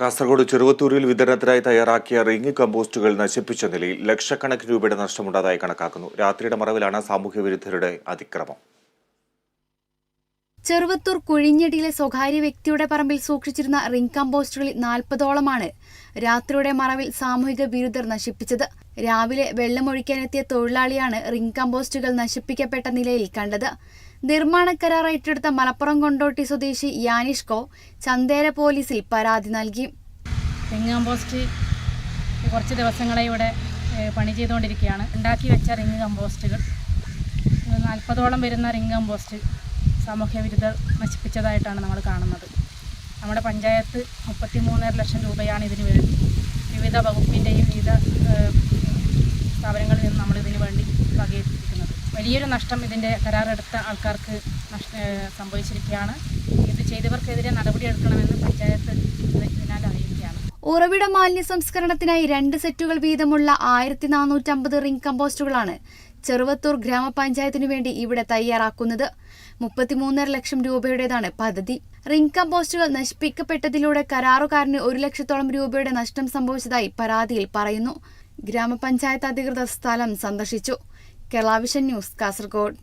കാസർഗോഡ് ചെറുവത്തൂരിൽ വിതരണത്തിനായി തയ്യാറാക്കിയ റിങ് കമ്പോസ്റ്റുകൾ നശിപ്പിച്ച നിലയിൽ ലക്ഷക്കണക്കിന് രൂപയുടെ നഷ്ടമുണ്ടായതായി കണക്കാക്കുന്നു. രാത്രിയുടെ മറവിലാണ് സാമൂഹ്യ വിരുദ്ധരുടെ അതിക്രമം. ചെറുവത്തൂർ കുഴിഞ്ഞടിയിലെ സ്വകാര്യ വ്യക്തിയുടെ പറമ്പിൽ സൂക്ഷിച്ചിരുന്ന റിംഗ് കമ്പോസ്റ്റുകളിൽ നാൽപ്പതോളമാണ് രാത്രിയുടെ മറവിൽ സാമൂഹിക വിരുദ്ധർ നശിപ്പിച്ചത്. രാവിലെ വെള്ളമൊഴിക്കാനെത്തിയ തൊഴിലാളിയാണ് റിംഗ് കമ്പോസ്റ്റുകൾ നശിപ്പിക്കപ്പെട്ട നിലയിൽ കണ്ടത്. നിർമ്മാണ കരാർ ഏറ്റെടുത്ത മലപ്പുറം കൊണ്ടോട്ടി സ്വദേശി യാനിഷ്കോ ചന്തേര പോലീസിൽ പരാതി നൽകി. റിംഗ് കമ്പോസ്റ്റ് കുറച്ച് ദിവസങ്ങളായി ഇവിടെ പണി ചെയ്തുകൊണ്ടിരിക്കുകയാണ്. ഉണ്ടാക്കി വെച്ച റിംഗ് കമ്പോസ്റ്റുകൾ. നാൽപ്പതോളം വരുന്ന റിംഗ് കമ്പോസ്റ്റ് സാമൂഹ്യ വിരുദ്ധർ നശിപ്പിച്ചതായിട്ടാണ് നമ്മൾ കാണുന്നത്. നമ്മുടെ പഞ്ചായത്ത് മുപ്പത്തി മൂന്നര ലക്ഷം രൂപയാണ് ഇതിന് വേണ്ടി വിവിധ വകുപ്പിന്റെയും വിവിധ സ്ഥാപനങ്ങളിൽ നിന്ന് നമ്മൾ ഇതിനു വേണ്ടി വകയിരുത്തിയിരിക്കുന്നത്. വലിയൊരു നഷ്ടം ഇതിന്റെ കരാറെടുത്ത ആൾക്കാർക്ക് നഷ്ട സംഭവിച്ചിരിക്കുകയാണ്. ഇത് ചെയ്തവർക്കെതിരെ നടപടിയെടുക്കണമെന്ന് പഞ്ചായത്ത് അറിയിക്കുകയാണ്. ഉറവിട മാലിന്യ സംസ്കരണത്തിനായി രണ്ട് സെറ്റുകൾ വീതമുള്ള ആയിരത്തി നാനൂറ്റമ്പത് റിംഗ് കമ്പോസ്റ്റുകളാണ് ചെറുവത്തൂർ ഗ്രാമപഞ്ചായത്തിനു വേണ്ടി ഇവിടെ തയ്യാറാക്കുന്നത് മുപ്പത്തിമൂന്നര ലക്ഷം രൂപയുടേതാണ് പദ്ധതി. റിംഗ് കമ്പോസ്റ്റുകൾ നശിപ്പിക്കപ്പെട്ടതിലൂടെ കരാറുകാരന് ഒരു ലക്ഷത്തോളം രൂപയുടെ നഷ്ടം സംഭവിച്ചതായി പരാതിയിൽ പറയുന്നു. ഗ്രാമപഞ്ചായത്ത് അധികൃതർ സ്ഥലം സന്ദർശിച്ചു. കേരളാവിഷൻ ന്യൂസ് കാസർഗോഡ്.